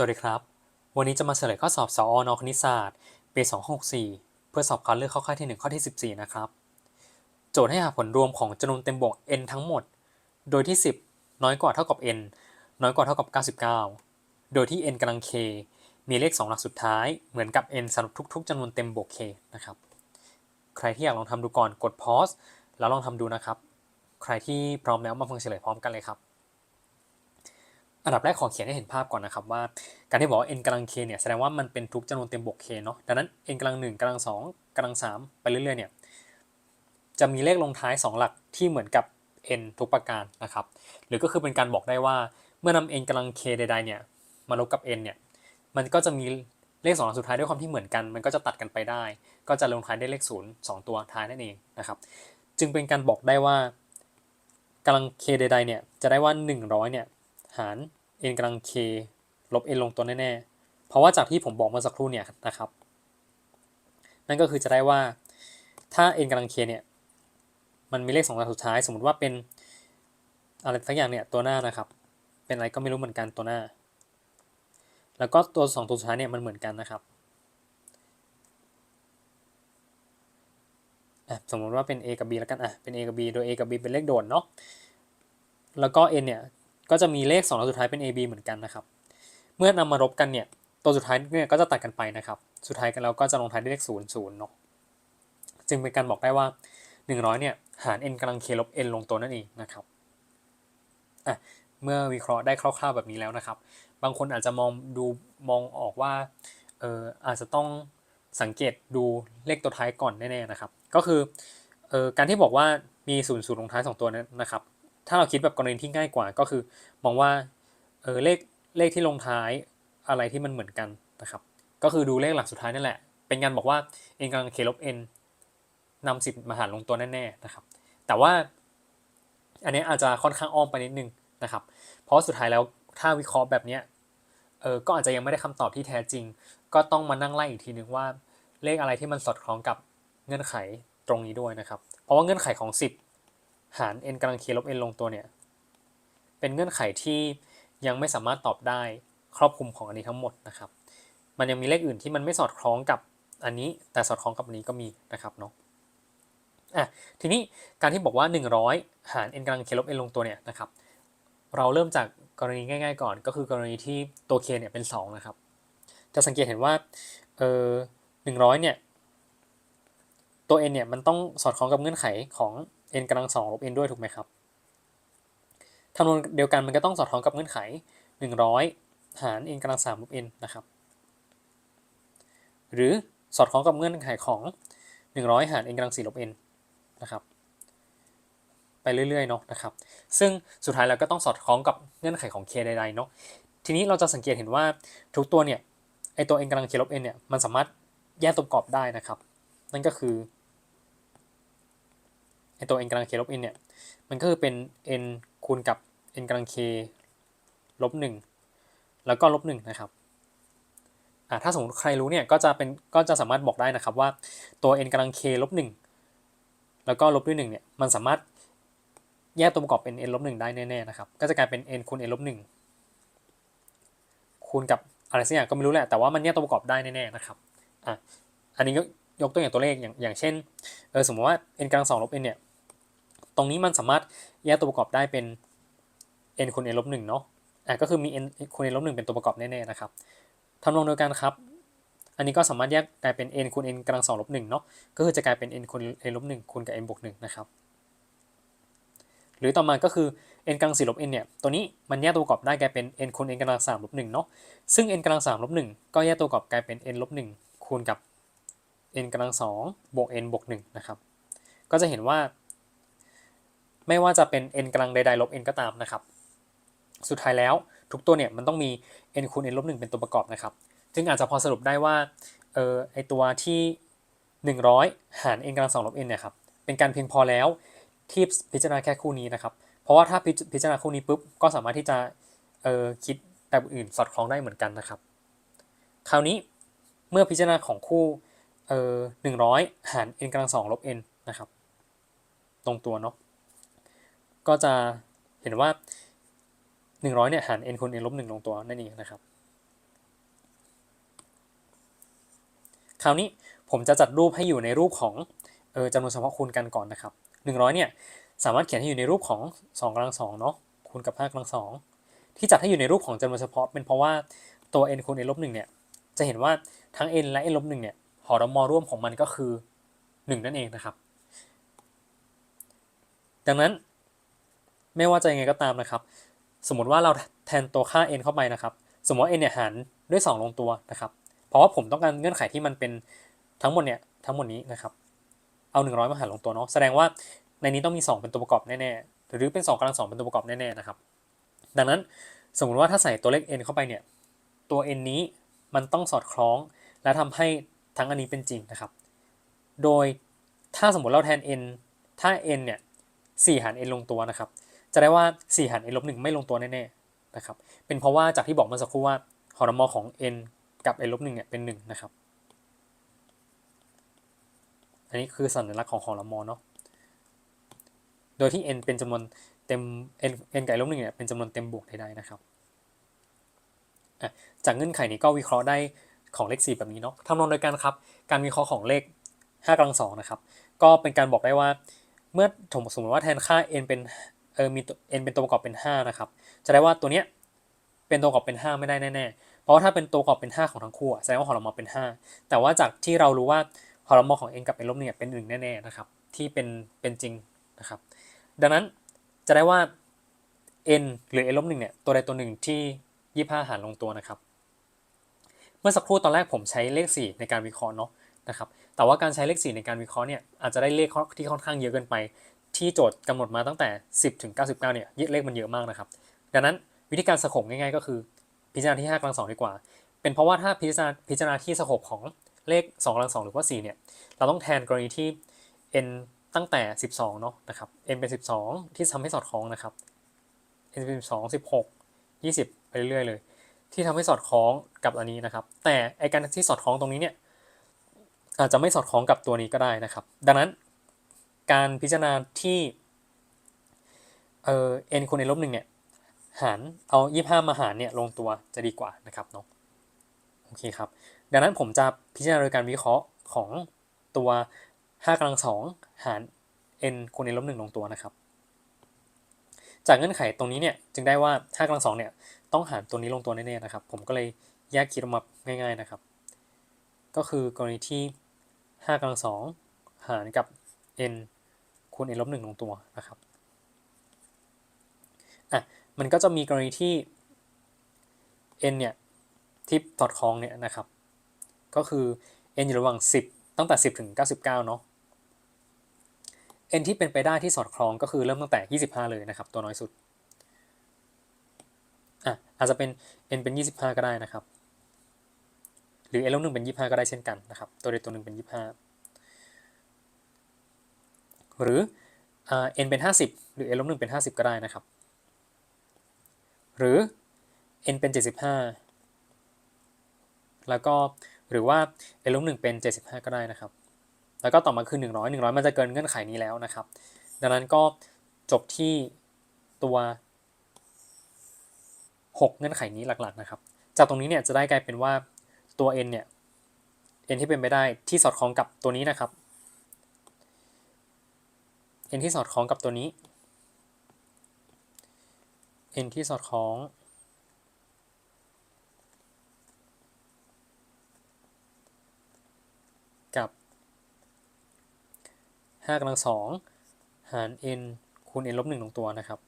สวัสดีครับ วันนี้จะมาเฉลยข้อสอบสอนคณิตศาสตร์ปี 2564 เพื่อสอบคัดเลือกเข้าค่ายที่ 1 ข้อที่ 14 นะครับ โจทย์ให้หาผลรวมของจำนวนเต็มบวก n ทั้งหมด โดยที่ 10 น้อยกว่าเท่ากับ n น้อยกว่าเท่ากับ 99 โดยที่ n กำลัง k มีเลข 2 หลักสุดท้าย เหมือนกับ n สำหรับทุก ๆจำนวนเต็มบวก k นะครับ ใครที่อยากลองทำดูก่อนกด pause แล้วลองทำดูนะครับ ใครที่พร้อมแล้วมาฟังเฉลยพร้อมกันเลยครับ อันดับแรกขอเขียนให้เห็นภาพก่อนนะครับว่าการที่บอกว่า n กำลัง k เนี่ยแสดงว่ามันเป็นทุกจำนวนเต็มบวก k เนาะดังนั้น n กำลัง1กำลัง2กำลัง3ไปเรื่อยๆเนี่ยจะมีเลขลงท้าย 2 หลักที่เหมือนกับ n ทุกประการนะครับ หรือก็คือเป็นการบอกได้ว่าเมื่อนำ n กำลัง k ใดๆเนี่ยมาลบกับ n เนี่ยมันก็จะมีเลข2หลักสุดท้ายด้วยความที่เหมือนกัน มันก็จะตัดกันไปได้ ก็จะลงท้ายได้เลข0 2 ตัวท้ายนั่นเองนะครับ จึงเป็นการบอกได้ว่ากำลัง k ใดๆเนี่ยจะได้ว่า 100เนี่ยหาร n กำลัง k ลบ n ลงตัวแน่ๆ เพราะว่าจากที่ผมบอกเมื่อสักครู่เนี่ยนะครับ นั่นก็คือจะได้ว่าถ้า n กำลัง k เนี่ย มันมีเลขสองหลักสุดท้าย สมมติว่าเป็นอะไรสักอย่างเนี่ยตัวหน้านะครับ เป็นอะไรก็ไม่รู้เหมือนกันตัวหน้า แล้วก็ตัวสองตัวสุดท้ายเนี่ยมันเหมือนกันนะครับสมมติว่าเป็น a กับ b แล้วกันอะเป็น a กับ b โดย a กับ b เป็นเลขโดดเนาะแล้วก็ n เนี่ย ก็จะมีเลข2หลักสุดท้ายเป็น AB เหมือนกันนะครับ เมื่อนำมารบกันเนี่ยตัวสุดท้ายเนี่ยก็จะตัดกันไปนะครับ สุดท้ายกันแล้วก็จะลงท้ายด้วยเลข0 0เนาะจึงเป็นการบอกได้ว่า 100เนี่ยหาร n กำลัง k ลบ n ลงตัวนั่นเองนะครับอะเมื่อวิเคราะห์ได้คร่าวๆแบบนี้แล้วนะครับ บางคนอาจจะมองดูมองออกว่าเอออาจจะต้องสังเกตดูเลขตัวท้ายก่อนแน่ๆนะครับ ก็คือเออการที่บอกว่ามี0 0ลงท้าย 2 ตัวนั้นนะครับ ถ้าเราคิดแบบกรณีที่ง่ายกว่าก็คือ มองว่าเออเลขเลขที่ลงท้ายอะไรที่มันเหมือนกันนะครับ ก็คือดูเลขหลักสุดท้ายนั่นแหละ เป็นการบอกว่า n กำลัง k ลบ n นำสิบมาหารลงตัวแน่ๆนะครับ แต่ว่าอันนี้อาจจะค่อนข้างอ้อมไปนิดนึงนะครับ เพราะสุดท้ายแล้วถ้าวิเคราะห์แบบนี้เออก็อาจจะยังไม่ได้คำตอบที่แท้จริง ก็ต้องมานั่งไล่อีกทีนึงว่า เลขอะไรที่มันสอดคล้องกับเงื่อนไขตรงนี้ด้วยนะครับ เพราะว่าเงื่อนไขของ 10 หาร n กำลัง k ลบ n ลงตัวเนี่ย เป็นเงื่อนไขที่ยังไม่สามารถตอบได้ครอบคลุมของอันนี้ทั้งหมดนะครับ มันยังมีเลขอื่นที่มันไม่สอดคล้องกับอันนี้ แต่สอดคล้องกับอันนี้ก็มีนะครับเนาะอะทีนี้การที่บอกว่า 100 หาร n กำลัง k ลบ n ลงตัวเนี่ยนะครับ เราเริ่มจากกรณีง่าย ๆ ก่อน ก็คือกรณีที่ตัว k เนี่ยเป็น2นะครับ จะสังเกตเห็นว่าเออ100เนี่ยตัว n เนี่ยมันต้องสอดคล้องกับเงื่อนไขของ n กำลังสองลบ n ด้วยถูกไหมครับคำนวณเดียวกันมันก็ต้องสอดคล้องกับเงื่อนไข 100 หาร n กำลังสามลบ n นะครับ หรือสอดคล้องกับเงื่อนไขของ 100 หาร n กำลังสี่ลบ n นะครับ ไปเรื่อยๆเนาะนะครับ ซึ่งสุดท้ายเราก็ต้องสอดคล้องกับเงื่อนไขของ k ใดๆเนาะ ทีนี้เราจะสังเกตเห็นว่าทุกตัวเนี่ยไอตัว n กำลัง k ลบ n เนี่ยมันสามารถแยกตัวประกอบได้นะครับ นั่นก็คือ ไอตัว n กำลัง k ลบ n เนี่ย มันก็คือเป็น n คูณกับ n กำลัง k ลบหนึ่งแล้วก็ลบหนึ่งนะครับอ่าถ้าสมมติใครรู้เนี่ยก็จะเป็นก็จะสามารถบอกได้นะครับว่าตัว n กำลัง k ลบหนึ่งแล้วก็ลบด้วยหนึ่งเนี่ยมันสามารถแยกตัวประกอบเป็น n ลบหนึ่งได้แน่ๆนะครับ ก็จะกลายเป็น n คูณ n ลบหนึ่งคูณกับอะไรสักอย่างก็ไม่รู้แหละ แต่ว่ามันแยกตัวประกอบได้แน่ๆนะครับอะอันนี้ก็ยกตัวอย่างตัวเลขอย่างอย่างเช่นเออสมมติว่า n กำลังสองลบ n เนี่ย ตรงนี้มันสามารถแยกตัวประกอบได้เป็น n คูณ n ลบหนึ่งเนาะอะก็คือมี n คูณ n ลบหนึ่งเป็นตัวประกอบแน่ๆนะครับทำนองเดียวกันครับ อันนี้ก็สามารถแยกกลายเป็น n คูณ n กำลังสองลบหนึ่งเนาะก็คือจะกลายเป็น n คูณ n ลบหนึ่งคูณกับ n บวกหนึ่งนะครับหรือต่อมาก็คือ n กำลังสี่ลบ n เนี่ย ตัวนี้มันแยกตัวประกอบได้กลายเป็น n คูณ n กำลังสามลบหนึ่งเนาะ ซึ่ง n กำลังสามลบหนึ่งก็แยกตัวประกอบกลายเป็น n ลบหนึ่งคูณกับ n กำลังสองบวก n บวกหนึ่งนะครับ ก็จะเห็นว่า ไม่ว่าจะเป็น n กำลังใดๆลบ n ก็ตามนะครับ สุดท้ายแล้วทุกตัวเนี่ยมันต้องมี n คูณ n ลบ1เป็นตัวประกอบนะครับ จึงอาจจะพอสรุปได้ว่าเออไอตัวที่ 100 หาร n กำลังสองลบ n เนี่ยครับเป็นการเพียงพอแล้วที่พิจารณาแค่คู่นี้นะครับ เพราะว่าถ้าพิจารณาคู่นี้ปุ๊บก็สามารถที่จะเออคิดแบบอื่นสอดคล้องได้เหมือนกันนะครับ คราวนี้เมื่อพิจารณาของคู่เออหนึ่งร้อยหาร n กำลังสองลบ n นะครับ ตรงตัวเนาะ ก็จะเห็นว่า 100เนี่ยหาร n คูณ n ลบ1ลงตัวนั่นเองนะครับ คราวนี้ผมจะจัดรูปให้อยู่ในรูปของเออจำนวนเฉพาะคูณกันก่อนนะครับ 100เนี่ยสามารถเขียนให้อยู่ในรูปของ2กำลัง2เนาะคูณกับ5กำลัง2ที่จัดให้อยู่ในรูปของจำนวนเฉพาะ เป็นเพราะว่าตัว n คูณ n ลบ1เนี่ยจะเห็นว่าทั้ง n และ n ลบ1เนี่ยหอรมอร่วมของมันก็คือ 1 นั่นเองนะครับ ดังนั้น ไม่ว่าจะยังไงก็ตามนะครับ สมมติว่าเราแทนตัวค่า n เข้าไปนะครับ สมมติว่า n เนี่ยหารด้วย 2 ลงตัวนะครับ เพราะว่าผมต้องการเงื่อนไขที่มันเป็นทั้งหมดเนี่ยทั้งหมดนี้นะครับ เอา 100 มาหารลงตัวเนาะ แสดงว่าในนี้ต้องมี 2 เป็นตัวประกอบแน่ๆ หรือเป็น2กำลัง2เป็นตัวประกอบแน่ๆนะครับ ดังนั้นสมมติว่าถ้าใส่ตัวเลข n เข้าไปเนี่ย ตัว n นี้มันต้องสอดคล้อง และทำให้ทั้งอันนี้เป็นจริงนะครับ โดยถ้าสมมติเราแทน n ถ้า n เนี่ย4หาร n ลงตัวนะครับ จะได้ว่า 4 หาร n ลบ1ไม่ลงตัวแน่ๆนะครับ เป็นเพราะว่าจากที่บอกเมื่อสักครู่ว่าหอรมอของ n กับ n ลบ1เนี่ยเป็น1นะครับ อันนี้คือสัญลักษณ์ของหอรมอเนาะ โดยที่ n เป็นจำนวนเต็ม n n กับ n ลบ1เนี่ยเป็นจำนวนเต็มบวกใดๆนะครับจากเงื่อนไขนี้ก็วิเคราะห์ได้ของเลข 4 แบบนี้เนาะทำนองโดยกันครับ การวิเคราะห์ของเลข5กำลังสองนะครับ ก็เป็นการบอกได้ว่า เมื่อสมมติว่าแทนค่า n เป็น เออมี n เป็นตัวประกอบเป็น 5 นะครับจะได้ว่าตัวเนี้ยเป็นตัวประกอบเป็น 5 ไม่ได้แน่ๆ เพราะว่าถ้าเป็นตัวประกอบเป็น 5 ของทั้งคู่แสดงว่าหอรมอเป็น 5 แต่ว่าจากที่เรารู้ว่าหอรมอของ n กับ n ลบเนี่ยเป็น1แน่ๆนะครับที่เป็นเป็นจริงนะครับดังนั้นจะได้ว่า n หรือ n ลบ1เนี่ยตัวใดตัวหนึ่งที่ 25 หารลงตัวนะครับเมื่อสักครู่ตอนแรกผมใช้เลข 4 ในการวิเคราะห์เนาะนะครับแต่ว่าการใช้เลข 4 ในการวิเคราะห์เนี่ยอาจจะได้เลขที่ค่อนข้างเยอะเกินไป ที่โจทย์กำหนดมาตั้งแต่ 10 ถึง 99 เนี่ยเลขมันเยอะมากนะครับ ดังนั้นวิธีการสโคปง่ายๆ ก็คือพิจารณาที่5กำลังสองดีกว่า เป็นเพราะว่าถ้าพิจารณาพิจารณาที่สโคปของเลข2กำลังสองหรือว่า 4 เนี่ย เราต้องแทนกรณีที่ n ตั้งแต่ 12 เนาะนะครับ n เป็น 12 ที่ทำให้สอดคล้องนะครับ n เป็น 12 16 20 ไปเรื่อยๆเลย ที่ทำให้สอดคล้องกับอันนี้นะครับ แต่ไอการที่สอดคล้องตรงนี้เนี่ยอาจจะไม่สอดคล้องกับตัวนี้ก็ได้นะครับ ดังนั้น การพิจารณาที่เอ่อ n คูณ n ลบหนึ่งเนี่ยหารเอา25มาหารเนี่ยลงตัวจะดีกว่านะครับเนาะโอเคครับ ดังนั้นผมจะพิจารณาโดยการวิเคราะห์ของตัว5กำลังสองหาร n คูณ n ลบหนึ่งลงตัวนะครับ จากเงื่อนไขตรงนี้เนี่ยจึงได้ว่า5กำลังสองเนี่ยต้องหารตัวนี้ลงตัวแน่ๆนะครับ ผมก็เลยแยกคิดออกมาง่าย ๆนะครับ ก็คือกรณีที่5กำลังสองหารกับ n คูณ n ลบหนึ่งลงตัวนะครับอะมันก็จะมีกรณีที่ n เนี่ยที่สอดคล้องเนี่ยนะครับ ก็คือ n อยู่ระหว่าง 10 ตั้งแต่ 10 ถึง 99 เนาะ n ที่เป็นไปได้ที่สอดคล้องก็คือเริ่มตั้งแต่ 25 เลยนะครับ ตัวน้อยสุดอะอาจจะเป็น n เป็น 25 ก็ได้นะครับ หรือ n ลบหนึ่งเป็น 25 ก็ได้เช่นกันนะครับ ตัวใดตัวหนึ่งเป็น 25 หรือ n เป็น 50 หรือ n ลบหนึ่งเป็น 50 ก็ได้นะครับ หรือ n เป็น 75 แล้วก็หรือว่า n ลบหนึ่งเป็น 75 ก็ได้นะครับ แล้วก็ต่อมาคือ 100 100 มันจะเกินเงื่อนไขนี้แล้วนะครับ ดังนั้นก็จบที่ตัว 6 เงื่อนไขนี้หลักๆนะครับ จากตรงนี้เนี่ยจะได้กลายเป็นว่าตัว n เนี่ย n ที่เป็นไปได้ที่สอดคล้องกับตัวนี้นะครับ n ที่สอดคล้องกับตัวนี้ n ที่สอดคล้องกับ5กำลังสองหาร n คูณ n ลบ1ลงตัวนะครับ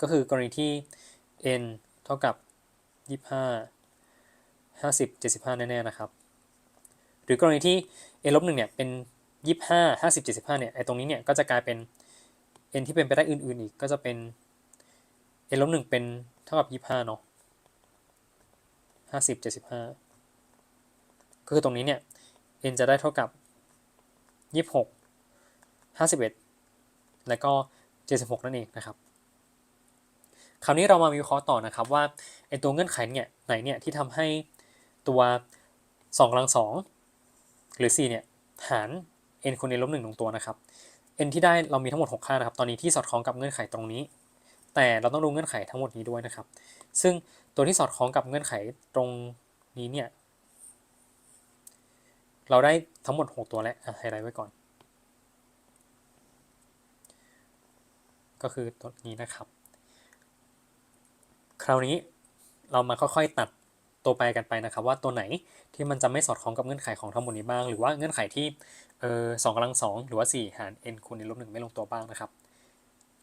ก็คือกรณีที่ n เท่ากับ 25 50 75 แน่ ๆ นะครับ หรือกรณีที่ n ลบ1เนี่ยเป็น 25 50 75เจ็ดสิบห้าเนี่ยไอ้ตรงนี้เนี่ยก็จะกลายเป็น n ที่เป็นไปได้อื่นๆอีกก็จะเป็น n ลบ1เป็นเท่ากับ25เนาะ50 75ก็คือตรงนี้เนี่ย n จะได้เท่ากับ26 51และก็76นั่นเองนะครับคราวนี้เรามาวิเคราะห์ต่อนะครับว่าไอตัวเงื่อนไขเนี่ยไหนเนี่ยที่ทำให้ตัว2กำลัง2หรือ4เนี่ยหาร n คูณ n ลบ1ลงตัวนะครับ n ที่ได้เรามีทั้งหมด 6 ค่านะครับ ตอนนี้ที่สอดคล้องกับเงื่อนไขตรงนี้ แต่เราต้องดูเงื่อนไขทั้งหมดนี้ด้วยนะครับ ซึ่งตัวที่สอดคล้องกับเงื่อนไขตรงนี้เนี่ย เราได้ทั้งหมด 6 ตัวแล้วไฮไลท์ไว้ก่อน ก็คือตัวนี้นะครับ คราวนี้เรามาค่อยๆตัด ตัวแปรกันไปนะครับ ว่าตัวไหนที่มันจะไม่สอดคล้องกับเงื่อนไขของทั้งหมดนี้บ้าง หรือว่าเงื่อนไขที่เออสองกำลังสองหรือว่า 4 หาร n คูณ n ลบหนึ่งไม่ลงตัวบ้างนะครับ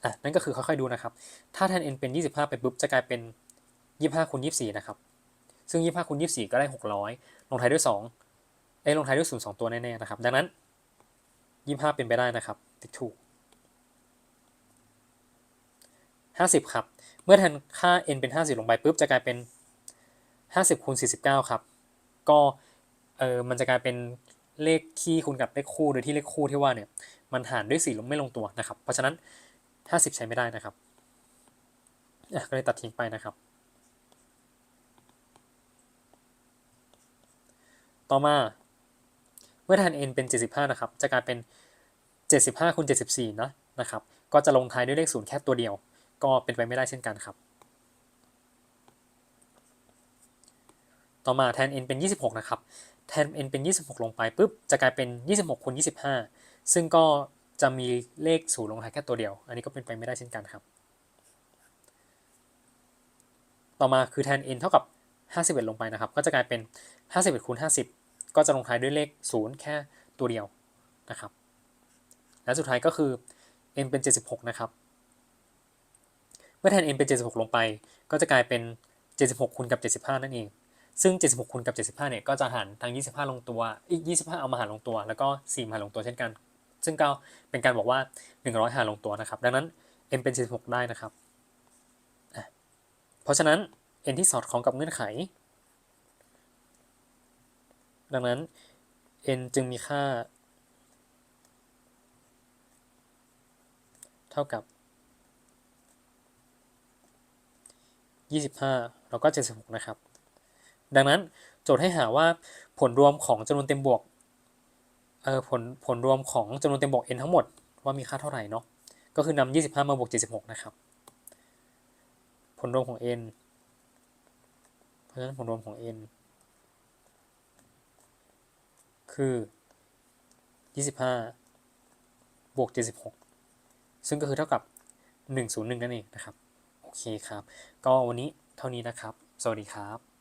อะนั่นก็คือค่อยๆดูนะครับ ถ้าแทน n เป็น 25ไปปุ๊บจะกลายเป็น 25คูณ24 นะครับ ซึ่ง 25คูณ24 ก็ได้ 600 ลงท้ายด้วย2เอ้ลงท้ายด้วย0 2ตัวแน่ๆนะครับ ดังนั้น 25 เป็นไปได้นะครับ ติ๊กถูก 50 ครับ เมื่อแทนค่า n เป็น 50 ลงไปปุ๊บจะกลายเป็น 50คูณ49 ครับ ก็เออมันจะกลายเป็นเลขคี่คูณกับเลขคู่โดยที่เลขคู่ที่ว่าเนี่ยมันหารด้วย4ลงไม่ลงตัวนะครับ เพราะฉะนั้น 50 ใช้ไม่ได้นะครับก็เลยตัดทิ้งไปนะครับ ต่อมาเมื่อแทน n เป็น 75 นะครับ จะกลายเป็น 75คูณ74นะนะครับ ก็จะลงท้ายด้วยเลข0แค่ตัวเดียว ก็เป็นไปไม่ได้เช่นกันครับ ต่อมาแทน n เป็น 26 นะครับ แทน n เป็น 26 ลงไปปุ๊บ จะกลายเป็น 26คูณ25 ซึ่งก็จะมีเลข0ลงท้ายแค่ตัวเดียว อันนี้ก็เป็นไปไม่ได้เช่นกันครับ ต่อมาคือแทน n เท่ากับ 51 ลงไปนะครับ ก็จะกลายเป็น 51คูณ50 ก็จะลงท้ายด้วยเลข0แค่ตัวเดียวนะครับ และสุดท้ายก็คือ n เป็น 76 นะครับ เมื่อแทน n เป็น 76 ลงไป ก็จะกลายเป็น 76คูณกับ 75 นั่นเอง ซึ่ง 76คูณกับ 75เนี่ยก็จะหารทั้ง 25 ลงตัว อีก 25 เอามาหารลงตัว แล้วก็4มาหารลงตัวเช่นกัน ซึ่งก็เป็นการบอกว่า 100 หารลงตัวนะครับ ดังนั้น n เป็น 76 ได้นะครับ เพราะฉะนั้น n ที่สอดคล้องกับเงื่อนไข ดังนั้น n จึงมีค่า เท่ากับ 25 แล้วก็ 76 นะครับ ดังนั้นโจทย์ให้หาว่าผลรวมของจำนวนเต็มบวกเอ่อผลผลรวมของจำนวนเต็มบวก n ทั้งหมดว่ามีค่าเท่าไหร่เนาะก็คือนำ25 มาบวก 76 นะครับ ผลรวมของ n เพราะฉะนั้นผลรวมของ n คือ 25 บวก 76 ซึ่งก็คือเท่ากับ 101 นั่นเองนะครับ โอเคครับ ก็วันนี้เท่านี้นะครับ สวัสดีครับ